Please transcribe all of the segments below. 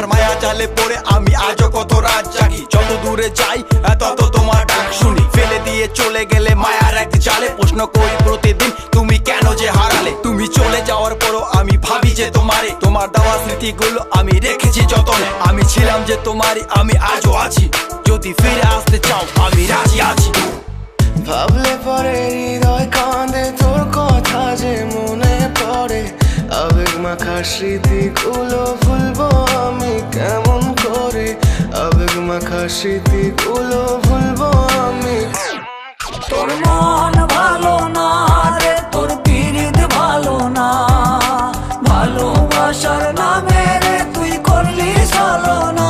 তোমার মায়া জালে পড়ে আমি আজও কত রাত জাগি। যত দূরে যাই তত তোমার ডাক শুনি। ফেলে দিয়ে চলে গেলে মায়ার এক জালে। প্রশ্ন করি প্রতিদিন, তুমি কেন যে হারালে? তুমি চলে যাওয়ার পরও আমি ভাবি যে তোমারে। তোমার দেওয়া স্মৃতিগুলো আমি রেখেছি যতনে। আমি ছিলাম যে তোমারই, আমি আজও আছি। যদি ফিরে আসতে চাও, আমি রাজি আছি। ভাবলে পরে হৃদয় কাঁদে, তোর কথা যে মনে পড়ে। আবেগ মাখা স্মৃতিগুলো ভুলবো স্মৃতিগুলো ভুলবো আমি। তোর মন ভালো না রে, তোর পিরিত ভালো না। ভালোবাসার নামে রে, তুই করলি চলো না।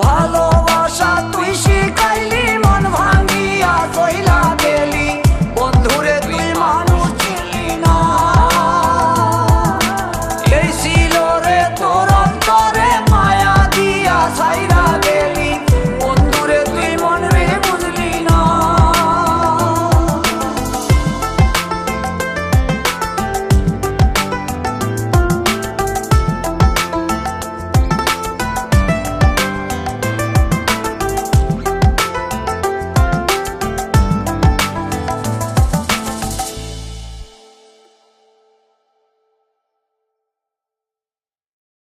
ভুলবো